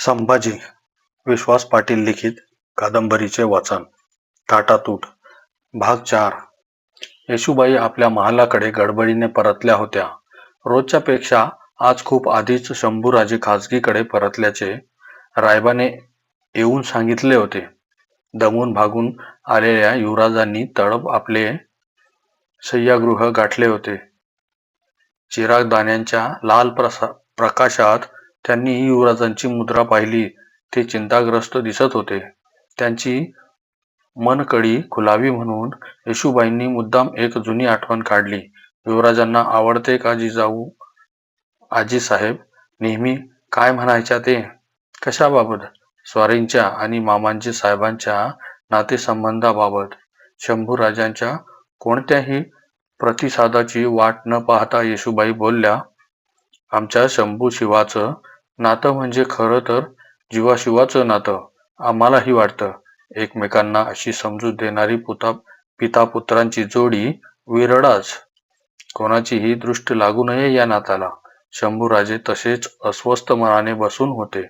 संभाजी विश्वास पाटील लिखित कादंबरीचे वाचन. ताटातूट भाग चार. येशूबाई आपल्या महालाकडे गडबडीने परतल्या होत्या. रोजच्या पेक्षा आज खूप आधीच शंभूराजे खाजगीकडे परतल्याचे रायबाने येऊन सांगितले होते. दमून भागून आलेल्या युवराजांनी तडप आपले सह्यागृह गाठले होते. चिरागदाण्यांच्या लाल प्रसा प्रकाशात त्यांनी युवराजांची मुद्रा पाहिली. ते चिंताग्रस्त दिसत होते. त्यांची मनकडी खुलावी म्हणून येशूबाईंनी मुद्दाम एक जुनी आठवण काढली. युवराजांना आवडते का जिजाऊ आजी साहेब नेहमी काय म्हणायच्या ते? कशाबाबत? स्वारींच्या आणि मामांची साहेबांच्या नातेसंबंधाबाबत? शंभूराजांच्या कोणत्याही प्रतिसादाची वाट न पाहता येशूबाई बोलल्या आमच्या शंभू शिवाचं नातं म्हणजे खरं तर जीवाशिवाचं नातं आम्हालाही वाटतं. एकमेकांना अशी समजूत देणारी पुता पिता पुत्रांची जोडी विरळाच. कोणाचीही दृष्ट लागू नये या नाताला. शंभूराजे तसेच अस्वस्थ मनाने बसून होते.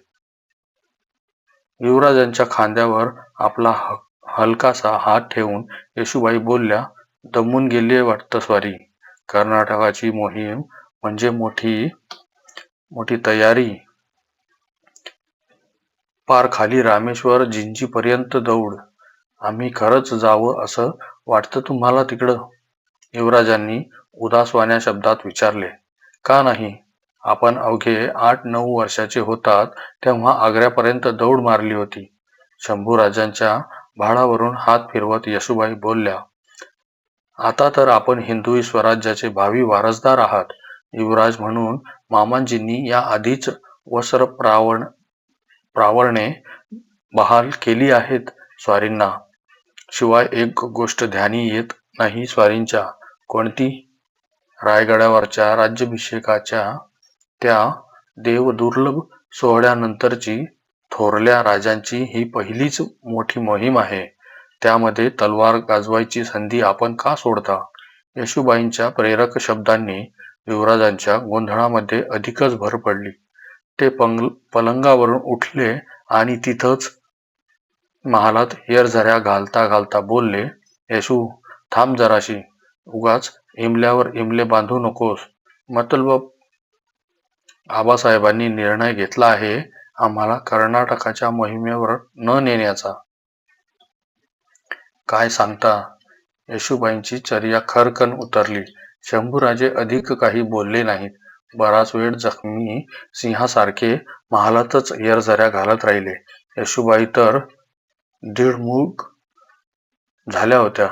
युवराजांच्या खांद्यावर आपला ह- हलकासा हात ठेवून येशूबाई बोलल्या दमून गेली वाटतं स्वारी. कर्नाटकाची मोहीम म्हणजे मोठी मोठी तयारी पार खाली रामेश्वर जिंजीपर्यंत दौड. आम्ही खरंच जावं असं वाटतं तुम्हाला तिकडं? युवराजांनी उदासवाण्या शब्दात विचारले. का नाही? आपण अवघे आठ नऊ वर्षाचे होतात तेव्हा आग्र्यापर्यंत दौड मारली होती. शंभूराजांच्या भाडावरून हात फिरवत यशुबाई बोलल्या आता तर आपण हिंदवी स्वराज्याचे भावी वारसदार आहात. युवराज म्हणून मामांजींनी या आधीच वस्त्र प्रावण प्रावरणे बहाल केली आहेत स्वारींना. शिवाय एक गोष्ट ध्यानी येत नाही स्वारींच्या. कोणती? रायगडावरच्या राज्याभिषेकाच्या त्या देवदुर्लभ सोहळ्यानंतरची थोरल्या राजांची ही पहिलीच मोठी मोहीम आहे. त्यामध्ये तलवार गाजवायची संधी आपण का सोडता? येशूबाईंच्या प्रेरक शब्दांनी युवराजांच्या गोंधळामध्ये अधिकच भर पडली. ते पंग पलंगावरून उठले आणि तिथंच महालात हेरझऱ्या घालता घालता बोलले येशू थांब जराशी. उगाच इमल्यावर इमले बांधू नकोस. मतलब आबासाहेबांनी निर्णय घेतला आहे आम्हाला कर्नाटकाच्या मोहिमेवर न नेण्याचा. काय सांगता? येशूबाईंची चर्या खरकन उतरली. शंभूराजे अधिक काही बोलले नाहीत. बराच वेळ जखमी सिंहासारखे महालातच येरझऱ्या घालत राहिले. यशुबाई तर दीडमूग झाल्या होत्या.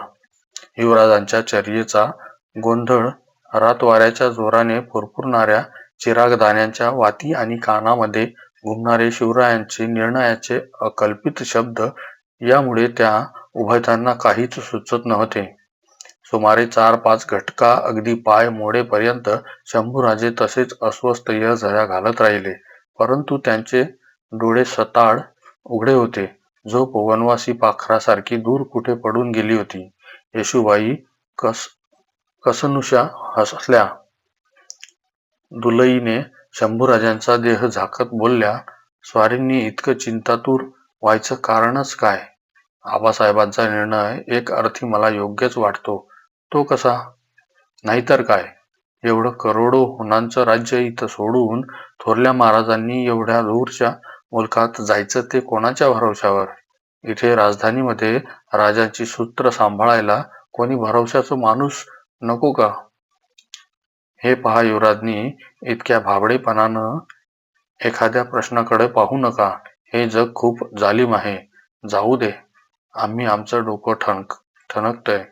युवराजांच्या चर्येचा गोंधळ रातवाऱ्याच्या जोराने फुरफुरणाऱ्या चिरागदाण्यांच्या वाती आणि कानामध्ये घुमणारे शिवरायांचे निर्णयाचे अकल्पित शब्द यामुळे त्या उभयतांना काहीच सुचत नव्हते. सुमारे चार पाच घटका अगदी पाय मोडेपर्यंत शंभूराजे तसेच अस्वस्थ झऱ्या घालत राहिले. परंतु त्यांचे डोळे सताड उघडे होते. झोप वनवासी पाखरासारखी दूर कुठे पडून गेली होती? येशूबाई कस कसनुषा हसल्या. दुलईने शंभूराजांचा देह झाकत बोलल्या स्वारींनी इतकं चिंतातूर व्हायचं कारणच काय? आबासाहेबांचा निर्णय एक अर्थी मला योग्यच वाटतो. तो कसा? नाहीतर काय? एवढं करोडो हुनांचं राज्य इथं सोडून थोरल्या महाराजांनी एवढ्या दूरच्या मुलकात जायचं ते कोणाच्या भरवशावर? इथे राजधानीमध्ये राजांची सूत्र सांभाळायला कोणी भरवशाचं माणूस नको का? हे पहा युवराजनी इतक्या भाबडेपणानं एखाद्या प्रश्नाकडे पाहू नका. हे जग खूप जालिम आहे. जाऊ दे. आम्ही आमचं डोकं ठणक ठणकतंय.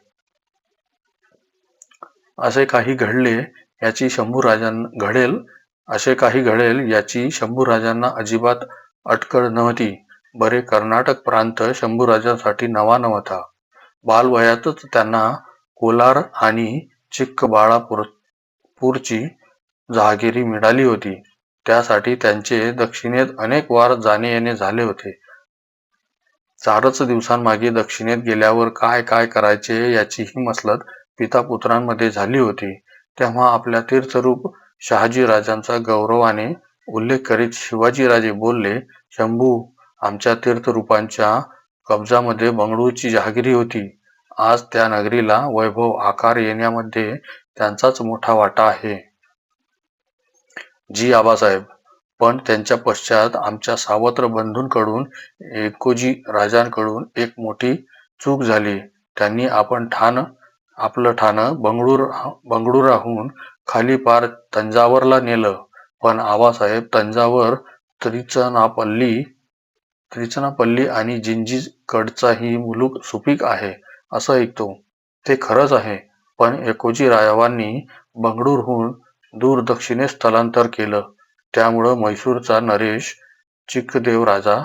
असे काही घडले याची शंभूराजां घडेल. असे काही घडेल याची शंभूराजांना अजिबात अटकळ नव्हती. बरे कर्नाटक प्रांत शंभूराजांसाठी नवा नव्हता बालवयातच त्यांना कोलार आणि चिक्कबाळापूर पूरची जहागिरी मिळाली होती. त्यासाठी त्यांचे दक्षिणेत अनेक वार जाणे येणे झाले होते. चारच दिवसांमागे दक्षिणेत गेल्यावर काय काय करायचे याचीही मसलत पिता पुत्रांमध्ये झाली होती तेव्हा आपल्या तीर्थरूप शहाजी राजांचा गौरवाने उल्लेख करीत शिवाजीराजे बोलले शंभू आमच्या तीर्थरूपांच्या कब्जामध्ये बंगळूरची जहागिरी होती. आज त्या नगरीला वैभव आकार येण्यामध्ये त्यांचाच मोठा वाटा आहे. जी आबासाहेब. पण त्यांच्या पश्चात आमच्या सावत्र बंधूंकडून एकोजी राजांकडून एक मोठी चूक झाली. त्यांनी आपण ठाण आपलं ठाणं बंगळूर बंगळुराहून खाली पार तंजावरला नेलं. पण आबासाहेब तंजावर त्रिचनापल्ली त्रिचनापल्ली आणि जिंजीकडचाही मुलूक सुपीक आहे असं ऐकतो. ते खरंच आहे. पण एकोजी रायावांनी बंगळूरहून दूर दक्षिणेस स्थलांतर केलं. त्यामुळं म्हैसूरचा नरेश चिक्कदेव राजा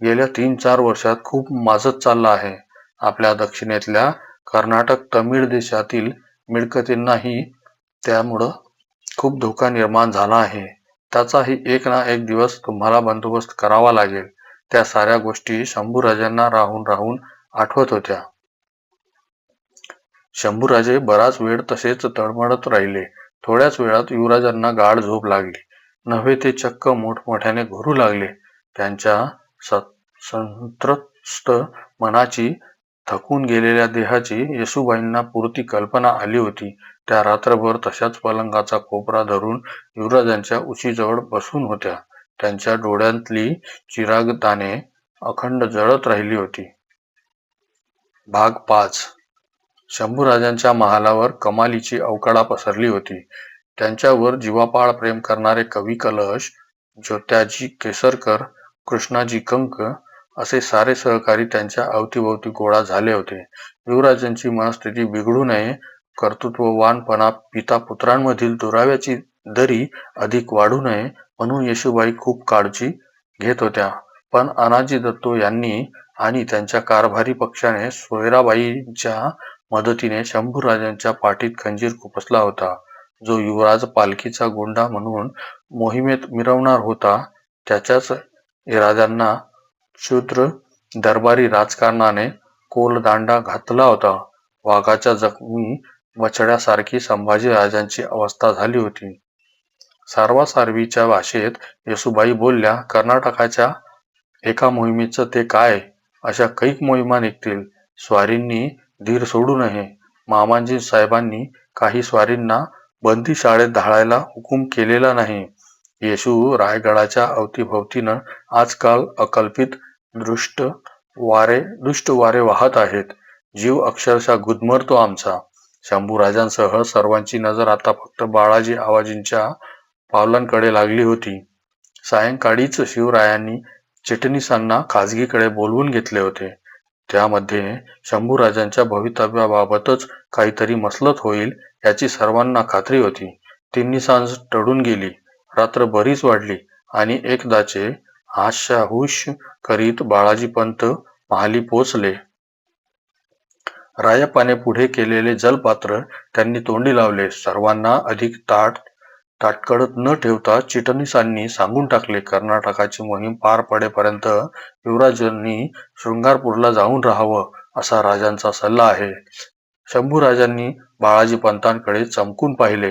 गेल्या तीन चार वर्षात खूप माजत चालला आहे. आपल्या दक्षिणेतल्या कर्नाटक तमिळ देशातील मिळकतींनाही त्यामुळं खूप धोका निर्माण झाला आहे. त्याचाही एक ना एक दिवस तुम्हाला बंदोबस्त करावा लागेल. त्या साऱ्या गोष्टी शंभूराजांना राहून राहून आठवत होत्या. शंभूराजे बराच वेळ तसेच तळमळत राहिले. थोड्याच वेळात युवराजांना गाढ झोप लागली. नव्हे ते चक्क मोठमोठ्याने घोरू लागले. त्यांच्या संत्रस्त मनाची थकून गेलेल्या देहाची येसूबाईंना पुरती कल्पना आली होती. त्या रात्रभर तशाच पलंगाचा कोपरा धरून युवराजांच्या उशीजवळ बसून होत्या. त्यांच्या डोळ्यांतली चिरागदाने अखंड जळत राहिली होती. भाग पाच. शंभूराजांच्या महालावर कमालीची अवकाळा पसरली होती. त्यांच्यावर जीवापाळ प्रेम करणारे कवी कलश ज्योत्याजी केसरकर कृष्णाजी कंक असे सारे सहकारी त्यांच्या अवतीभोवती गोळा झाले होते. युवराजांची मनस्थिती बिघडू नये. कर्तृत्ववानपणा पिता पुत्रांमधील दुराव्याची दरी अधिक वाढू नये म्हणून येशूबाई खूप काळजी घेत होत्या. पण अनाजी दत्तो यांनी आणि त्यांच्या कारभारी पक्षाने सोयराबाईंच्या मदतीने शंभूराजांच्या पाठीत खंजीर खुपसला होता. जो युवराज पालखीचा गोंडा म्हणून मोहिमेत मिरवणार होता त्याच्याच इराद्यांना शूद्र दरबारी राजकारणाने कोलदांडा घातला होता. वाघाच्या जखमी बछड्यासारखी संभाजीराजांची अवस्था झाली होती. सारवासारवीच्या भाषेत येसुबाई बोलल्या कर्नाटकाच्या एका मोहिमेचं ते काय? अशा कैक मोहिमा निघतील. स्वारींनी धीर सोडू नये. मामांजी साहेबांनी काही स्वारींना बंदी शाळेत धाळायला हुकूम केलेला नाही. येशू रायगडाच्या अवतीभवतीनं आजकाल अकल्पित दृष्ट वारे दुष्ट वारे वाहत आहेत. जीव अक्षरशः गुदमरतो आमचा. शंभूराजांसह सर्वांची नजर आता फक्त बाळाजी आवाजींच्या पावलांकडे लागली होती. सायंकाळीच शिवरायांनी चिटणीसांना खाजगीकडे बोलवून घेतले होते. त्यामध्ये शंभूराजांच्या भवितव्याबाबतच काहीतरी मसलत होईल याची सर्वांना खात्री होती. तिन्ही सांज टळून गेली. रात्र बरीच वाढली आणि एकदाचे हास्याहुश करीत बाळाजी पंत महाली पोचले. रायप्पाने पुढे केलेले जलपात्र त्यांनी तोंडी लावले. सर्वांना अधिक ताट ताटकडत न ठेवता चिटणीसांनी सांगून टाकले कर्नाटकाची मोहीम पार पडेपर्यंत युवराजांनी शृंगारपूरला जाऊन राहावं असा राजांचा सल्ला आहे. शंभूराजांनी बाळाजी पंतांकडे चमकून पाहिले.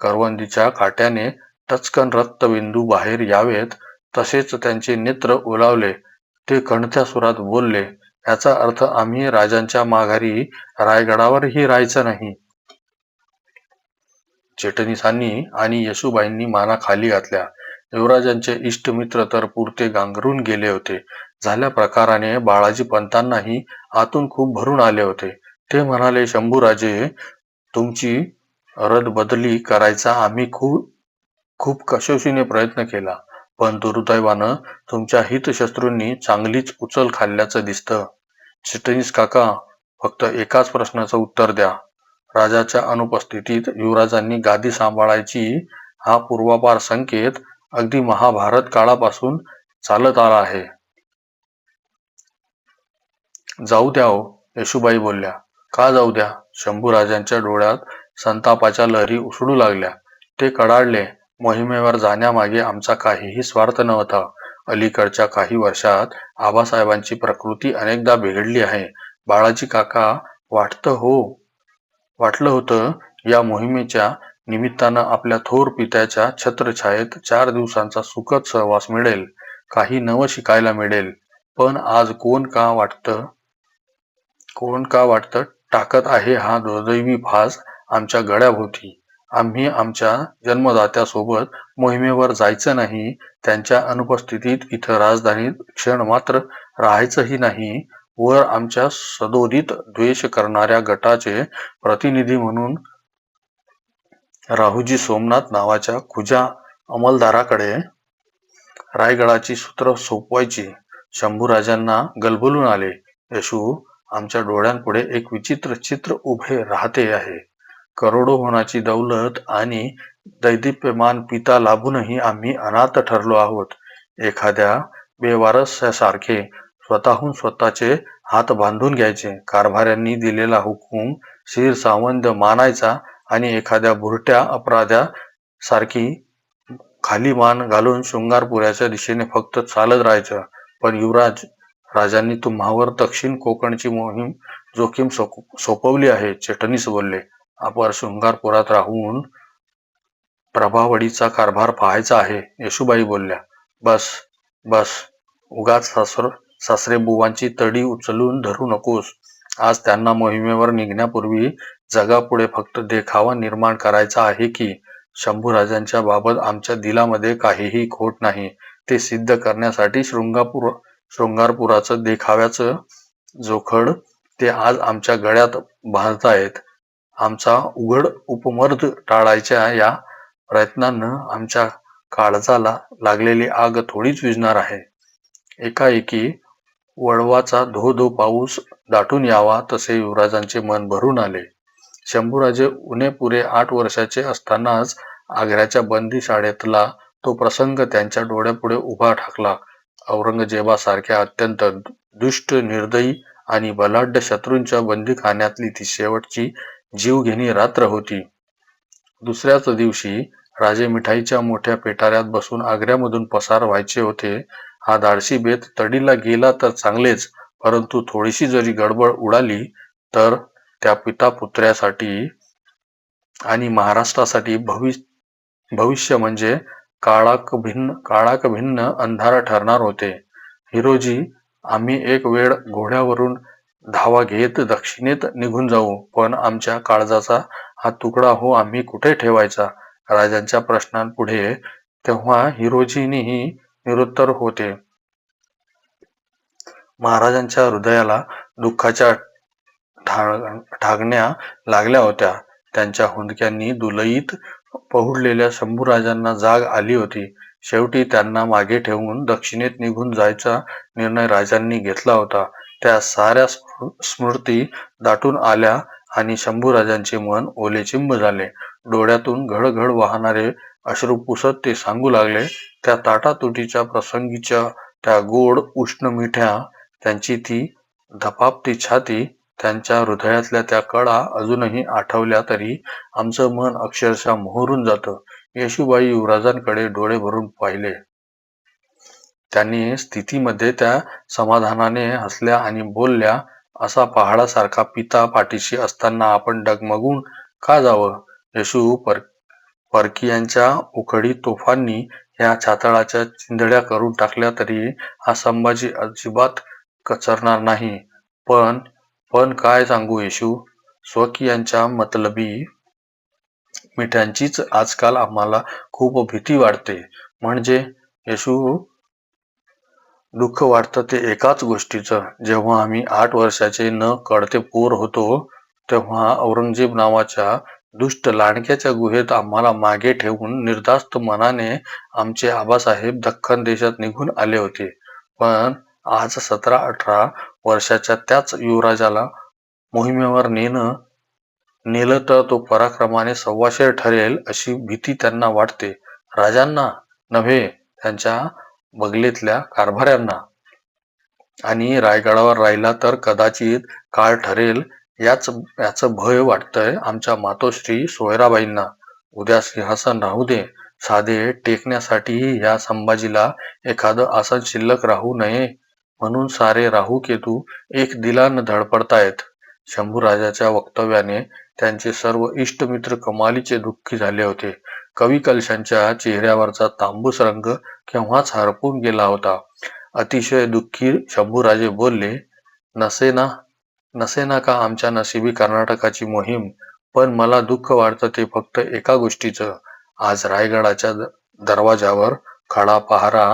करवंदीच्या काट्याने टचकन रक्तबिंदू बाहेर यावेत तसेच त्यांचे नेत्र ओलावले. ते कणत्या सुरात बोलले याचा अर्थ आम्ही राजांच्या माघारी रायगडावरही राहायचं नाही चेटणीसांनी आणि येशूबाईंनी माना खाली घातल्या. युवराजांचे इष्टमित्र तर पुरते गांगरून गेले होते. झाल्या प्रकाराने बाळाजी पंतांनाही आतून खूप भरून आले होते. ते म्हणाले शंभूराजे तुमची रदबदली करायचा आम्ही खूप खूप कसोशीने प्रयत्न केला पण दुर्दैवानं तुमच्या हितशत्रूंनी चांगलीच उचल खाल्ल्याचं दिसतं. चिटणीस काका फक्त एकाच प्रश्नाचं उत्तर द्या. राजाच्या अनुपस्थितीत युवराजांनी गादी सांभाळायची हा पूर्वापार संकेत अगदी महाभारत काळापासून चालत आला आहे. जाऊ द्या हो येशूबाई बोलल्या. का जाऊ द्या? शंभू राजांच्या डोळ्यात संतापाच्या लहरी उसळू लागल्या. ते कडाडले. मोहिमेवर जाण्यामागे आमचा काहीही स्वार्थ नव्हता. अलीकडच्या काही वर्षात आबासाहेबांची प्रकृती अनेकदा बिघडली आहे. बाळाजी काका वाटतं हो वाटलं होतं या मोहिमेच्या निमित्तानं आपल्या थोर पित्याच्या छत्रछायेत चार दिवसांचा सुखद सहवास मिळेल. काही नवं शिकायला मिळेल. पण आज कोण का वाटतं कोण का वाटतं टाकत आहे हा दुर्दैवी फास आमच्या गळ्याभोवती आम्ही आमच्या जन्मदात्यासोबत मोहिमेवर जायचं नाही त्यांच्या अनुपस्थितीत इथं राजधानीत क्षण मात्र राहायचंही नाही. वर आमच्या सदोदित द्वेष करणाऱ्या गटाचे प्रतिनिधी म्हणून राहुजी सोमनाथ नावाच्या खुजा अंमलदाराकडे रायगडाची सूत्र सोपवायची शंभूराजांना गलबलून आले. यशू आमच्या डोळ्यांपुढे एक विचित्र चित्र उभे राहते आहे. करोडो होण्याची दौलत आणि दैदिप्यमान पिता लाभूनही आम्ही अनाथ ठरलो आहोत. एखाद्या बेवारसासारखे स्वतःहून स्वतःचे हात बांधून घ्यायचे. कारभाऱ्यांनी दिलेला हुकूम शिर सावंत मानायचा आणि एखाद्या बुरट्या अपराध्या सारखी खाली मान घालून शृंगारपुऱ्याच्या दिशेने फक्त चालत राहायचं. पण युवराज राजांनी तुम्हावर दक्षिण कोकणची मोहीम जोखीम सोप- सोपवली आहे चटणीस बोलले. आपण शृंगारपुरात राहून प्रभावडीचा कारभार पाहायचा आहे. येशूबाई बोलल्या बस बस उगाच सासर सासरे बुवांची तडी उचलून धरू नकोस. आज त्यांना मोहिमेवर निघण्यापूर्वी जगापुढे फक्त देखावा निर्माण करायचा आहे की शंभूराजांच्या बाबत आमच्या दिलामध्ये काहीही खोट नाही. ते सिद्ध करण्यासाठी शृंगापूर शृंगारपुराचं देखाव्याचं जोखड ते आज आमच्या गळ्यात बांधतायत. आमचा उघड उपमर्द टाळायच्या या प्रयत्नानं आमच्या काळजाला लागलेली आग थोडीच विझणार आहे. एकाएकी वळवाचा धो धो पाऊस दाटून यावा तसे युवराजांचे मन भरून आले. शंभूराजे उणे पुरे आठ वर्षाचे असतानाच आग्र्याच्या बंदी शाळेतला तो प्रसंग त्यांच्या डोळ्यापुढे उभा ठाकला. औरंगजेबासारख्या अत्यंत दुष्ट निर्दयी आणि बलाढ्य शत्रूंच्या बंदीखान्यातली ती शेवटची जीवघेणी रात्र होती. दुसऱ्याच दिवशी राजे मिठाईच्या मोठ्या पेटाऱ्यात बसून आग्र्यामधून पसार व्हायचे होते. हा धाडसी बेत तडीला गेला तर चांगलेच परंतु थोडीशी जरी गडबड उडाली तर त्या पिता पुत्र्यासाठी आणि महाराष्ट्रासाठी भविष्य भविष्य म्हणजे काळाक भिन्न काळाक भिन्न अंधार ठरणार होते. हिरोजी आम्ही एक वेळ घोड्यावरून धावा घेत दक्षिणेत निघून जाऊ. पण आमच्या काळजाचा हा तुकडा हो आम्ही कुठे ठेवायचा? राजांच्या प्रश्नांपुढे तेव्हा हिरोजीनीही निरुत्तर होते. महाराजांच्या हृदयाला दुःखाच्या ठागण्या लागल्या होत्या. त्यांच्या हुंदक्यांनी दुलईत पहुडलेल्या शंभूराजांना जाग आली होती. शेवटी त्यांना मागे ठेवून दक्षिणेत निघून जायचा निर्णय राजांनी घेतला होता. त्या साऱ्या स्मृती दाटून आल्या आणि शंभूराजांचे मन ओलेचिंब झाले. डोळ्यातून घडघड वाहणारे अश्रू पुसत ते सांगू लागले त्या ताटातुटीच्या प्रसंगीच्या त्या गोड उष्ण मिठ्या त्यांची ती धपापती छाती त्यांच्या हृदयातल्या त्या कळा अजूनही आठवल्या तरी आमचं मन अक्षरशः मोहरून जातं. येशूबाई युवराजांकडे डोळे भरून पाहिले. त्यांनी स्थितीमध्ये त्या समाधानाने हसल्या आणि बोलल्या असा पहाडासारखा पिता पाठीशी असताना आपण डगमगून का जावं? येशू पर परकीयांच्या उखडी तोफांनी या छातळाच्या चिंधड्या करून टाकल्या तरी हा संभाजी अजिबात कचरणार नाही. पण पण काय सांगू येशू? स्वकीयांच्या मतलबी मिठ्यांचीच आजकाल आम्हाला खूप भीती वाटते. म्हणजे येशू दुःख वाटतं ते एकाच गोष्टीचं. जेव्हा आम्ही आठ वर्षाचे न कळते पोर होतो तेव्हा औरंगजेब नावाच्या दुष्ट लांडक्याच्या गुहेत आम्हाला मागे ठेवून निर्धास्त मनाने आमचे आबासाहेब दख्खन देशात निघून आले होते. पण आज सतरा अठरा वर्षाच्या त्याच युवराजाला मोहिमेवर नेणं नेलं तर तो पराक्रमाने सव्वाशेर ठरेल अशी भीती त्यांना वाटते. राजांना नव्हे त्यांच्या बगलेतल्या कारभाऱ्यांना. आणि रायगडावर राहिला तर कदाचित काळ ठरेल याच याचं भय वाटतंय आमच्या मातोश्री सोयराबाईंना. उद्या सिंहासन राहू दे साधे टेकण्यासाठीही या संभाजीला एखादं आसन शिल्लक राहू नये. म्हणून सारे राहू केतू एक दिलान धडपडतायत. शंभूराजाच्या वक्तव्याने त्यांचे सर्व इष्टमित्र कमालीचे दुःखी झाले होते. कवी कलशांच्या चेहऱ्यावरचा तांबूस रंग केव्हाच हरपून गेला होता. अतिशय दुःखी शंभूराजे बोलले नसेना नसेना का आमच्या नशिबी कर्नाटकाची मोहीम? पण मला दुःख वाटतं ते फक्त एका गोष्टीचं. आज रायगडाच्या दरवाजावर खडा पहारा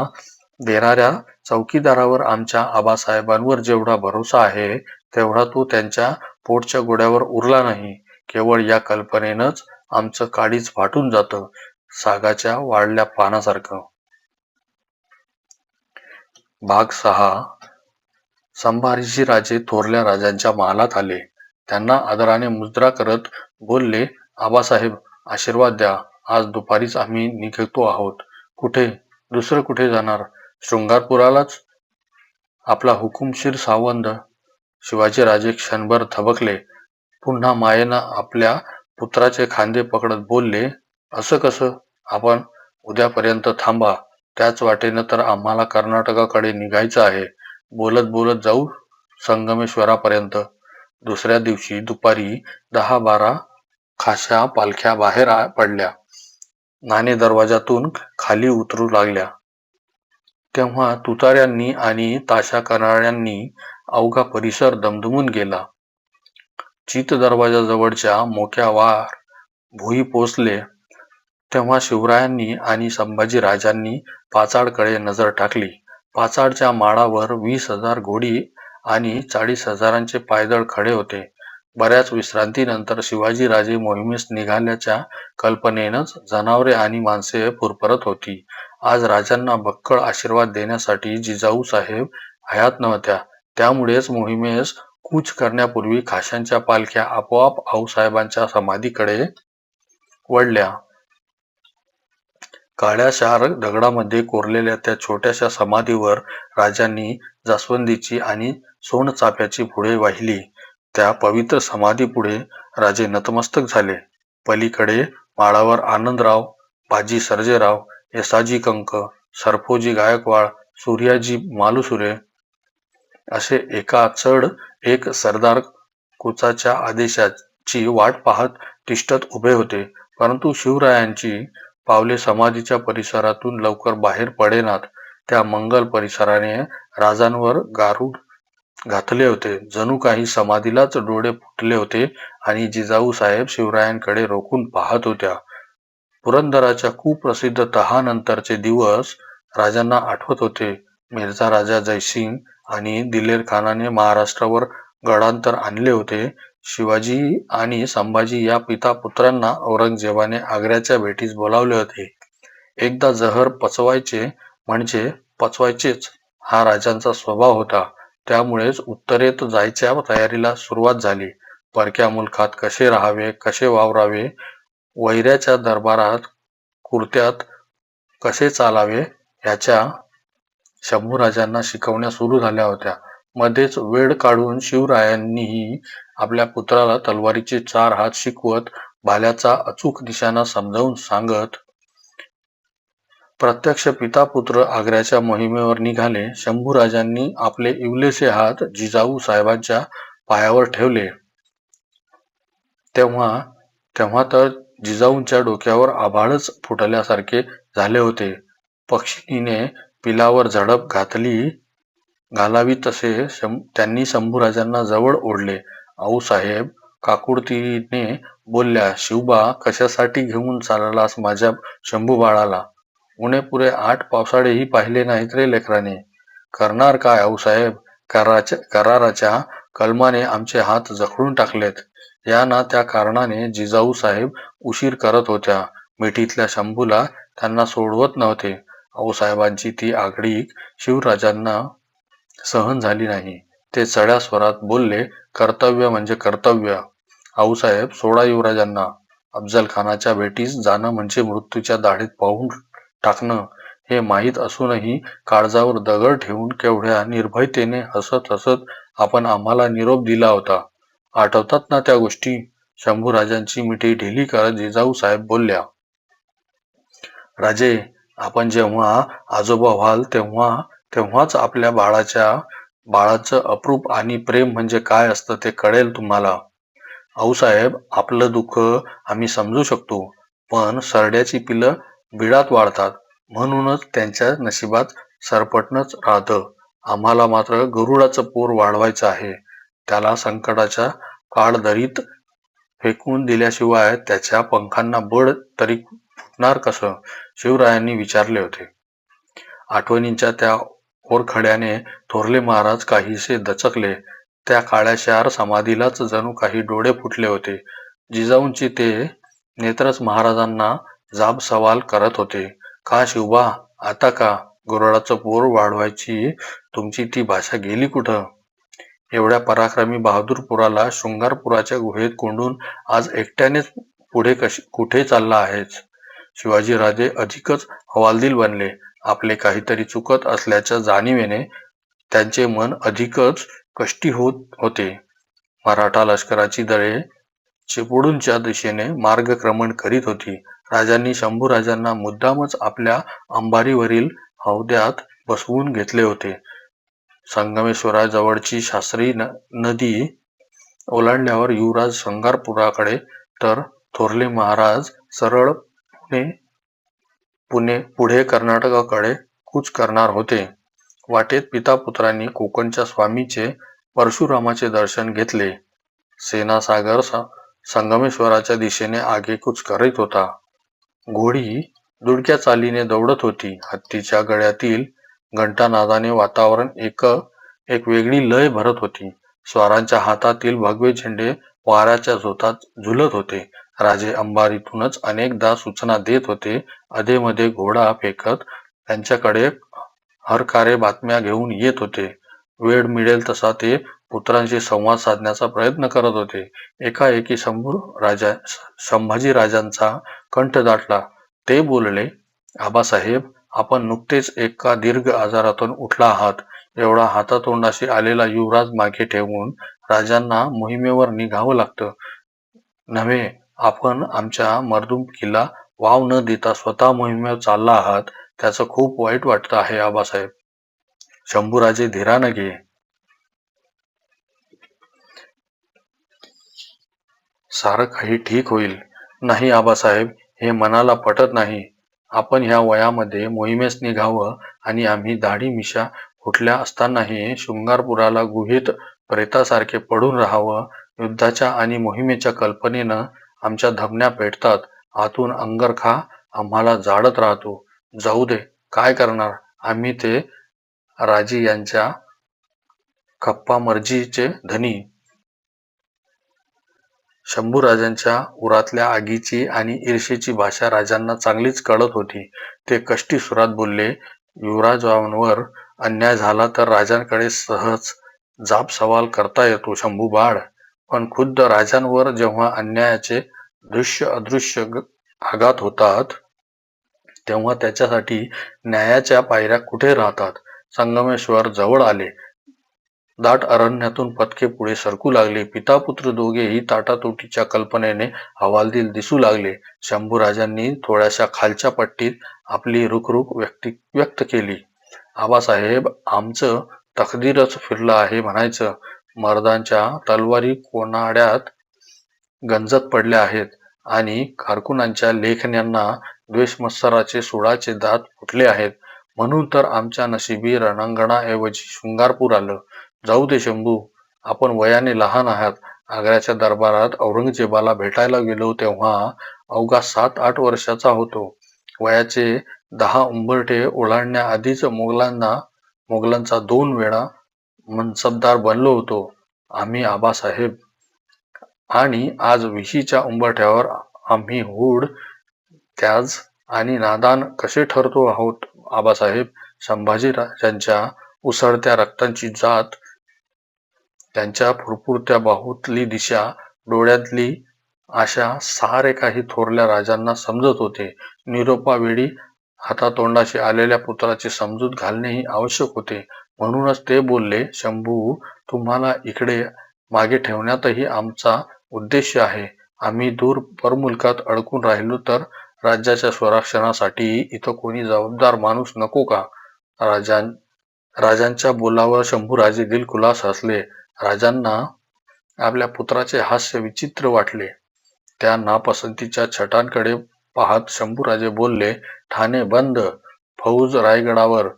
देणाऱ्या चौकीदारावर आमच्या आबासाहेबांवर जेवढा भरोसा आहे तेवढा तो त्यांच्या पोटच्या गोड्यावर उरला नाही. केवळ या कल्पनेनंच आमचं काडीच फाटून जातं सागाच्या वाढल्या पानासारखं. भाग सहा. संभाजी राजे थोरल्या राजांच्या महालात आले. त्यांना आदराने मुद्रा करत बोलले आबासाहेब आशीर्वाद द्या. आज दुपारीच आम्ही निघतो आहोत. कुठे? दुसरं कुठे जाणार? शृंगारपुरालाच? आपला हुकुमशीर सावंत. शिवाजीराजे क्षणभर थबकले. पुन्हा मायेनं आपल्या पुत्राचे खांदे पकडत बोलले असं कसं? आपण उद्यापर्यंत थांबा. त्याच वाटेनं तर आम्हाला कर्नाटकाकडे निघायचं आहे. बोलत बोलत जाऊ संगमेश्वरापर्यंत. दुसऱ्या दिवशी दुपारी दहा बारा खाशा पालख्या बाहेर पडल्या. नाणे दरवाजातून खाली उतरू लागल्या. तेव्हा तुतार्यांनी आणि ताशा करणाऱ्यांनी अवघा परिसर दमदमून गेला. चित दरवाजाजवळच्या मोक्या वार भुई पोचले तेव्हा शिवरायांनी आणि संभाजी राजांनी पाचाडकडे नजर टाकली. पाचाडच्या माळावर वीस हजार घोडी आणि चाळीस हजारांचे पायदळ खडे होते. बऱ्याच विश्रांतीनंतर शिवाजीराजे मोहिमेस निघाल्याच्या कल्पनेनंच जनावरे आणि माणसे पुरपरत होती. आज राजांना बक्कळ आशीर्वाद देण्यासाठी जिजाऊ साहेब हयात नव्हत्या. त्यामुळेच मोहिमेस कूच करण्यापूर्वी खाशांच्या पालख्या आपोआप आऊसाहेबांच्या समाधीकडे वळल्या. काळ्या शार दगडामध्ये कोरलेल्या त्या छोट्याशा समाधीवर राजांनी जास्वंदीची आणि सोनचाफ्याची पुढे वाहिली. त्या पवित्र समाधीपुढे राजे नतमस्तक झाले. पलीकडे माळावर आनंदराव बाजी सर्जेराव येसाजी कंक सरफोजी गायकवाड सूर्याजी मालुसुरे असे एका चढ एक सरदार कुचाच्या आदेशाची वाट पाहत तिष्ठत उभे होते. परंतु शिवरायांची पावले समाधीच्या परिसरातून लवकर बाहेर पडेनात. त्या मंगल परिसराने राजांवर गारूड घातले होते. जणू काही समाधीलाच डोळे फुटले होते आणि जिजाऊ साहेब शिवरायांकडे रोखून पाहत होत्या. पुरंदराच्या कुप्रसिद्ध तहानंतरचे दिवस राजांना आठवत होते. मिर्झा राजा जयसिंग आणि दिलेर खानाने महाराष्ट्रावर गडांतर आणले होते. शिवाजी आणि संभाजी या पिता पुत्रांना औरंगजेबाने आग्र्याच्या भेटीस बोलावले होते. एकदा जहर पचवायचे म्हणजे पचवायचेच हा राजांचा स्वभाव होता. त्यामुळेच उत्तरेत जायच्या तयारीला सुरुवात झाली. परक्या मुलखात कसे राहावे कसे वावरावे वैऱ्याच्या दरबारात कुर्त्यात कसे चालावे ह्याच्या शंभूराजांना शिकवण्या सुरू झाल्या होत्या. मध्येच वेळ काढून शिवरायांनीही आपल्या पुत्राला तलवारीचे चार हात शिकवत भाल्याचा अचूक निशाणा समजावून सांगत प्रत्यक्ष पिता पुत्र आग्र्याच्या मोहिमेवर निघाले. शंभूराजांनी आपले इवलेसे हात जिजाऊ साहेबांच्या पायावर ठेवले. तेव्हा तेव्हा तर जिजाऊंच्या डोक्यावर आभाळच फुटल्यासारखे झाले होते. पक्षीने पिलावर झडप घातली घालावी तसे शं- त्यांनी शंभूराजांना जवळ ओढले. आऊसाहेब काकुडतीने बोलल्या शिवबा कशासाठी घेऊन चाललास माझ्या शंभू बाळाला उणे पुरे आठ पावसाळेही पाहिले नाहीत रे लेकराने. करणार काय आऊसाहेब कराराच्या कराराच्या कलमाने आमचे हात जखडून टाकलेत. या ना त्या कारणाने जिजाऊ साहेब उशीर करत होत्या. मिठीतल्या शंभूला त्यांना सोडवत नव्हते. आऊसाहेबांची ती आगळीक शिवराजांना सहन झाली नाही. ते चढ्या स्वरात बोलले कर्तव्य म्हणजे कर्तव्य. आऊसाहेब सोडा युवराजांना अफजल खानाच्या भेटीस जाणं म्हणजे मृत्यूच्या दाढीत पाहून टाकणं. हे माहीत असूनही काळजावर दगड ठेवून केवढ्या निर्भयतेने हसत हसत आपण आम्हाला निरोप दिला होता. आठवतात ना त्या गोष्टी? शंभूराजांची मिठी ढिली करत जिजाऊ साहेब बोलल्या राजे आपण जेव्हा आजोबा व्हाल तेव्हा तेव्हाच आपल्या बाळाच्या बाळाचं अप्रूप आणि प्रेम म्हणजे काय असतं ते कळेल तुम्हाला. आऊसाहेब आपलं दुःख आम्ही समजू शकतो पण सरड्याची पिलं बिडात वाढतात. म्हणूनच त्यांच्या नशिबात सरपटणच राहतं. आम्हाला मात्र गरुडाचं पोर वाढवायचं आहे. त्याला संकटाच्या काळदरीत फेकून दिल्याशिवाय त्याच्या पंखांना बळ तरी फुटणार कसं शिवरायांनी विचारले होते. आठवणींच्या त्या ओरखड्याने थोरले महाराज काहीसे दचकले. त्या काळ्या शार समाधीलाच जणू काही डोळे फुटले होते. जिजाऊंची ते नेत्रच महाराजांना जाब सवाल करत होते. का शिवबा आता का? गुरुडाचं पोर वाढवायची तुमची ती भाषा गेली कुठं एवढ्या पराक्रमी बहादूरपुराला शृंगारपुराच्या गुहेत कोंडून आज एकट्यानेच पुढे कशी कुठे चालला आहेच शिवाजीराजे अधिकच हवालदिल बनले. आपले काहीतरी चुकत असल्याच्या जाणीवेने त्यांचे मन अधिकच कष्टी होत होते. मराठा लष्कराची दळे चिपळूणच्या दिशेने मार्गक्रमण करीत होती. राजांनी शंभूराजांना मुद्दामच आपल्या अंबारीवरील हौद्यात बसवून घेतले होते. संगमेश्वराजवळची शास्त्री न- नदी ओलांडल्यावर युवराज संगारपुराकडे तर थोरले महाराज सरळ पुणे पुणे पुढे कर्नाटकाकडे कूच करणार होते. वाटेत पिता पुत्रांनी कोकणच्या स्वामीचे परशुरामाचे दर्शन घेतले. सेनासागर स- संगमेश्वराच्या दिशेने आगेकूच करीत होता. घोडी दुडक्या चालीने दौडत होती. हत्तीच्या गळ्यातील घंटानादाने वातावरण एक एक वेगळी लय भरत होती. स्वारांच्या हातातील भगवे झेंडे वाऱ्याच्या झोतात झुलत होते. राजे अंबारीतूनच अनेकदा सूचना देत होते. अधेमध्ये घोडा फेकत त्यांच्याकडे हरकारे बातम्या घेऊन येत होते. वेळ मिळेल तसा ते पुत्रांशी संवाद साधण्याचा प्रयत्न करत होते. एकाएकी शंभू राजा संभाजी राजांचा कंठ दाटला. ते बोलले आबासाहेब आपण नुकतेच एका दीर्घ आजारातून उठला आहात. एवढा हातातोंडाशी आलेला युवराज मागे ठेवून राजांना मोहिमेवर निघावं लागतं. नव्हे आपण आमच्या मर्दुमकीला वाव न देता स्वतः मोहिमेवर चालला आहात त्याचं खूप वाईट वाटत आहे आबासाहेब. शंभूराजे धीरानं घे. सारं काही ठीक होईल. नाही आबासाहेब हे मनाला पटत नाही. आपण ह्या वयामध्ये मोहिमेस निघावं आणि आम्ही दाढी मिशा फुटल्या असतानाही शृंगारपुराला गुहेत प्रेतासारखे पडून राहावं युद्धाच्या आणि मोहिमेच्या कल्पनेनं आमच्या धमन्या पेटतात. आतून अंगरखा आम्हाला जाडत राहतो. जाऊ दे. काय करणार? आम्ही ते राजी यांच्या खप्पा मर्जीचे धनी. शंभूराजांच्या उरातल्या आगीची आणि ईर्षेची भाषा राजांना चांगलीच कळत होती. ते कष्टी सुरात बोलले युवराजांवर अन्याय झाला तर राजांकडे सहज जाब सवाल करता येतो शंभू बाळ पण खुद्द राजांवर जेव्हा अन्यायाचे दृश्य अदृश्य आघात होतात तेव्हा त्याच्यासाठी न्यायाच्या पायऱ्या कुठे राहतात? संगमेश्वर जवळ आले. दाट अरण्यातून पथके पुढे सरकू लागले. पिता पुत्र दोघेही ताटातोटीच्या कल्पनेने हवालदिल दिसू लागले. शंभूराजांनी थोड्याशा खालच्या पट्टीत आपली रुखरुख व्यक्ती व्यक्त केली. आबासाहेब आमचं तकदीरच फिरलं आहे म्हणायचं. मर्दांच्या तलवारी कोनाड्यात गंजत पडल्या आहेत आणि कारकुनांच्या लेखण्यांना द्वेषमत्सराचे सुळाचे दात फुटले आहेत. म्हणून तर आमच्या नशिबी रणांगणाऐवजी शृंगारपूर आलं. जाऊ दे शंभू आपण वयाने लहान आहात. आग्र्याच्या दरबारात औरंगजेबाला भेटायला गेलो तेव्हा अवघा सात आठ वर्षाचा होतो. वयाचे दहा उंबरठे ओलांडण्याआधीच मोगलांना मोगलांचा दोन वेळा मनसबदार बनलो होतो. आम्ही आबासाहेब आणि आज विशीच्या उंबरठ्यावर आम्ही हूड त्याज आणि नादान कसे ठरतो आहोत? आबासाहेब संभाजी राजांच्या उसळत्या रक्तांची जात त्यांच्या फुरफुरत्या बाहूतली दिशा डोळ्यातली अशा सारे काही थोरल्या राजांना समजत होते. निरोपावेळी हातातोंडाशी आलेल्या पुत्राची समजूत घालणेही आवश्यक होते. म्हणूनच ते बोलले शंभू तुम्हाला इकडे मागे ठेवण्यातही आमचा उद्देश आहे. आम्ही दूर परमुलकात अडकून राहिलो तर राज्याच्या स्वरक्षणासाठी इथं कोणी जबाबदार माणूस नको का? राजां राजांच्या बोलावर शंभूराजे दिलखुलास हसले. राजांना आपल्या पुत्राचे हास्य विचित्र वाटले. त्या नापसंतीच्या छटांकडे पाहत शंभूराजे बोलले ठाणे बंद फौज रायगडावर.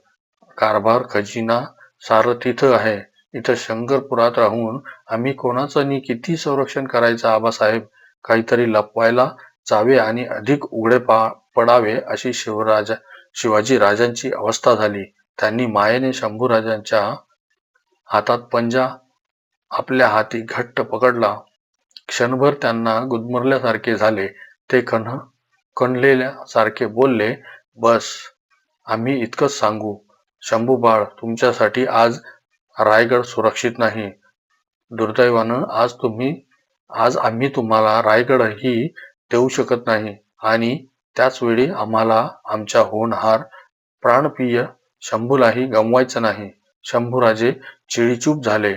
कारभार खजिना सारं तिथं आहे. इथं शंकरपुरात राहून आम्ही कोणाचं नि किती संरक्षण करायचं आबासाहेब? काहीतरी लपवायला जावे आणि अधिक उघडे पा पडावे अशी शिवराजा शिवाजी राजांची अवस्था झाली. त्यांनी मायेने शंभूराजांच्या हातात पंजा आपल्या हाती घट्ट पकडला. क्षणभर त्यांना गुदमरल्यासारखे झाले. ते कण कणलेल्यासारखे बोलले बस आम्ही इतकंच सांगू. शंभू बाळ तुमच्यासाठी आज रायगड सुरक्षित नाही. दुर्दैवानं आज तुम्ही आज आम्ही तुम्हाला रायगडही देऊ शकत नाही. आणि त्याचवेळी आम्हाला आमच्या होणहार प्राणप्रिय शंभूलाही गमवायचं नाही. शंभूराजे चिडीचूप झाले.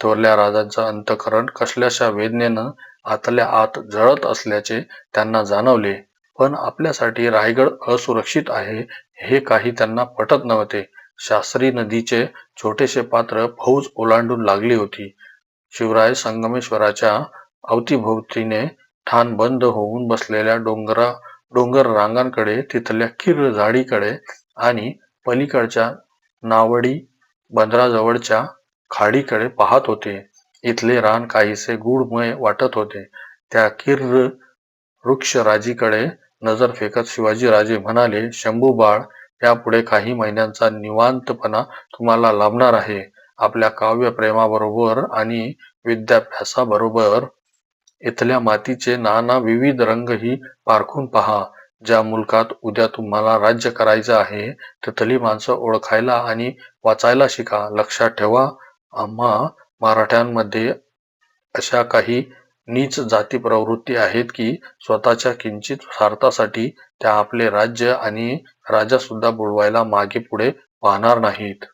थोरल्या राजांचं अंतकरण कसल्याशा वेदनेनं आतल्या आत जळत असल्याचे त्यांना जाणवले. पण आपल्यासाठी रायगड असुरक्षित आहे हे काही त्यांना पटत नव्हते. शास्त्री नदीचे छोटेसे पात्र फौज ओलांडून लागली होती. शिवराय संगमेश्वराच्या अवतीभोवतीने ठाण बंद होऊन बसलेल्या डोंगरा डोंगर रांगांकडे तिथल्या किर्र झाडीकडे आणि पलीकडच्या नावडी बंदराजवळच्या खाडीकडे पाहत होते. इथले रान काहीसे गुडमय वाटत होते. त्या किर्र वृक्षराजीकडे नजर फेकत शिवाजीराजे म्हणाले शंभू बाळ यापुढे काही महिन्यांचा निवांतपणा तुम्हाला लाभणार आहे. आपल्या काव्य प्रेमाबरोबर आणि विद्याभ्यासाबरोबर इथल्या मातीचे नाना विविध रंगही पारखून पहा. ज्या मुलकात उद्या तुम्हाला राज्य करायचं आहे तिथली माणसं ओळखायला आणि वाचायला शिका. लक्षात ठेवा आम्हा मराठ्यांमध्ये अशा काही नीच जाती प्रवृत्ती आहेत की स्वतःच्या किंचित स्वार्थासाठी त्या आपले राज्य आणि राजा सुद्धा बुडवायला मागे पुढे पाहणार नाहीत.